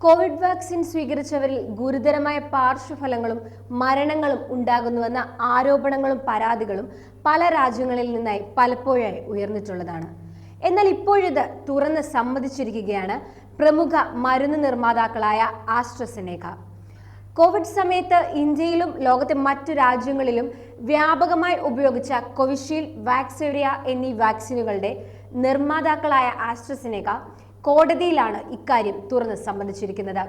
Covid vaccine സ്വീകരിച്ചവരിൽ ഗുരുതരമായ പാർശ്വഫലങ്ങളും മരണങ്ങളും ഉണ്ടാകുന്നുവെന്ന ആരോപണങ്ങളും പരാതികളും പല രാജ്യങ്ങളിൽ നിന്നായി പലപ്പോഴായി ഉയർന്നിട്ടുള്ളതാണ്. എന്നാൽ ഇപ്പോഴിത് തുറന്ന് സമ്മതിച്ചിരിക്കുകയാണ് പ്രമുഖ മരുന്ന് നിർമ്മാതാക്കളായ ആസ്ട്രസെനേക കോവിഡ് സമയത്ത് ഇന്ത്യയിലും ലോകത്തെ മറ്റു രാജ്യങ്ങളിലും വ്യാപകമായി ഉപയോഗിച്ച കോവിഷീൽഡ് വാക്സേറിയ എന്നീ വാക്സിനുകളുടെ നിർമ്മാതാക്കളായ ആസ്ട്രസെനേക കോടതിയിലാണ് ഇക്കാര്യം തുറന്ന് സമ്മതിച്ചിരിക്കുന്നത്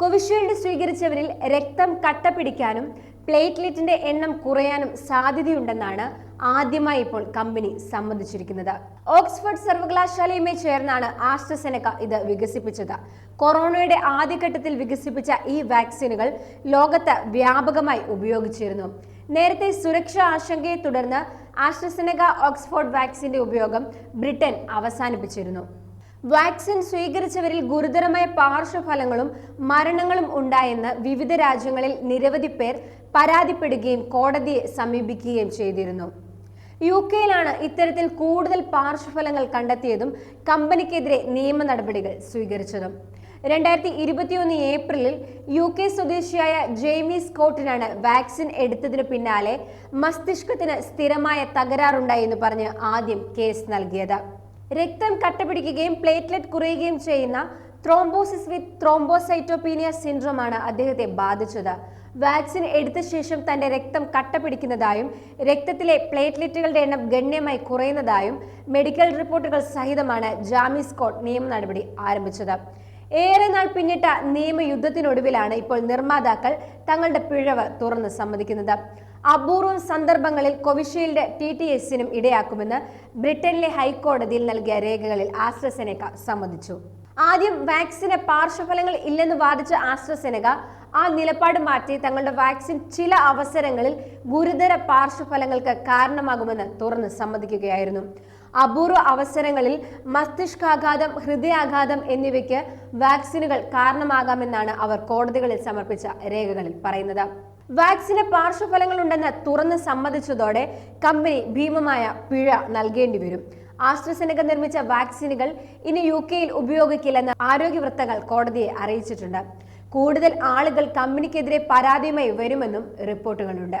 കോവിഷീൽഡ് സ്വീകരിച്ചവരിൽ രക്തം കട്ട പിടിക്കാനും പ്ലേറ്റ്ലെറ്റിന്റെ എണ്ണം കുറയാനും സാധ്യതയുണ്ടെന്നാണ് ആദ്യമായി ഇപ്പോൾ കമ്പനി സമ്മതിച്ചിരിക്കുന്നത്. ഓക്സ്ഫോർഡ് സർവകലാശാലയുമായി ചേർന്നാണ് ആസ്ട്രസെനക്ക ഇത് വികസിപ്പിച്ചത്. കൊറോണയുടെ ആദ്യഘട്ടത്തിൽ വികസിപ്പിച്ച ഈ വാക്സിനുകൾ ലോകത്ത് വ്യാപകമായി ഉപയോഗിച്ചിരുന്നു. നേരത്തെ സുരക്ഷാ ആശങ്കയെ തുടർന്ന് ആസ്ട്രസെനക ഓക്സ്ഫോർഡ് വാക്സിന്റെ ഉപയോഗം ബ്രിട്ടൻ അവസാനിപ്പിച്ചിരുന്നു. വാക്സിൻ സ്വീകരിച്ചവരിൽ ഗുരുതരമായ പാർശ്വഫലങ്ങളും മരണങ്ങളും ഉണ്ടായെന്ന് വിവിധ രാജ്യങ്ങളിൽ നിരവധി പേർ പരാതിപ്പെടുകയും കോടതിയെ സമീപിക്കുകയും ചെയ്തിരുന്നു. യു കെയിലാണ് ഇത്തരത്തിൽ കൂടുതൽ പാർശ്വഫലങ്ങൾ കണ്ടെത്തിയതും കമ്പനിക്കെതിരെ നിയമ നടപടികൾ സ്വീകരിച്ചതും. രണ്ടായിരത്തി ഇരുപത്തിയൊന്ന് ഏപ്രിലിൽ യു കെ സ്വദേശിയായ ജെയ്മി സ്കോട്ടിനാണ് വാക്സിൻ എടുത്തതിന് പിന്നാലെ മസ്തിഷ്കത്തിന് സ്ഥിരമായ തകരാറുണ്ടായി എന്ന് പറഞ്ഞ് ആദ്യം കേസ് നൽകിയത്. രക്തം കട്ടപിടിക്കുകയും പ്ലേറ്റ്ലെറ്റ് കുറയുകയും ചെയ്യുന്ന ത്രോംബോസിസ് വിത്ത് ത്രോംബോസൈറ്റോപീനിയ സിൻഡ്രോം ആണ് അദ്ദേഹത്തെ ബാധിച്ചത്. വാക്സിൻ എടുത്ത ശേഷം തന്റെ രക്തം കട്ടപിടിക്കുന്നതായും രക്തത്തിലെ പ്ലേറ്റ്ലെറ്റുകളുടെ എണ്ണം ഗണ്യമായി കുറയുന്നതായും മെഡിക്കൽ റിപ്പോർട്ടുകൾ സഹിതമാണ് ജാമി സ്കോട്ട് നിയമ നടപടി ആരംഭിച്ചത്. ഏറെ നാൾ പിന്നിട്ട നിയമയുദ്ധത്തിനൊടുവിലാണ് ഇപ്പോൾ നിർമ്മാതാക്കൾ തങ്ങളുടെ പിഴവ് തുറന്ന് സമ്മതിക്കുന്നത്. അപൂർവം സന്ദർഭങ്ങളിൽ കോവിഷീൽഡ് ടി ടി എസിനും ഇടയാക്കുമെന്ന് ബ്രിട്ടനിലെ ഹൈക്കോടതിയിൽ നൽകിയ രേഖകളിൽ ആസ്ട്രസെനക സമ്മതിച്ചു. ആദ്യം വാക്സിന് പാർശ്വഫലങ്ങൾ ഇല്ലെന്ന് വാദിച്ച ആസ്ട്രസെനക ആ നിലപാട് മാറ്റി തങ്ങളുടെ വാക്സിൻ ചില അവസരങ്ങളിൽ ഗുരുതര പാർശ്വഫലങ്ങൾക്ക് കാരണമാകുമെന്ന് തുറന്ന് സമ്മതിക്കുകയായിരുന്നു. അപൂർവ അവസരങ്ങളിൽ മസ്തിഷ്കാഘാതം ഹൃദയാഘാതം എന്നിവയ്ക്ക് വാക്സിനുകൾ കാരണമാകാമെന്നാണ് അവർ കോടതികളിൽ സമർപ്പിച്ച രേഖകളിൽ പറയുന്നത്. വാക്സിന് പാർശ്വഫലങ്ങൾ ഉണ്ടെന്ന് തുറന്ന് സമ്മതിച്ചതോടെ കമ്പനി ഭീമമായ പിഴ നൽകേണ്ടി വരും. ആസ്ട്രസെനക നിർമ്മിച്ച വാക്സിനുകൾ ഇനി യു കെയിൽ ഉപയോഗിക്കില്ലെന്ന് ആരോഗ്യ വൃത്തങ്ങൾ കോടതിയെ അറിയിച്ചിട്ടുണ്ട്. കൂടുതൽ ആളുകൾ കമ്പനിക്കെതിരെ പരാതിയുമായി വരുമെന്നും റിപ്പോർട്ടുകളുണ്ട്.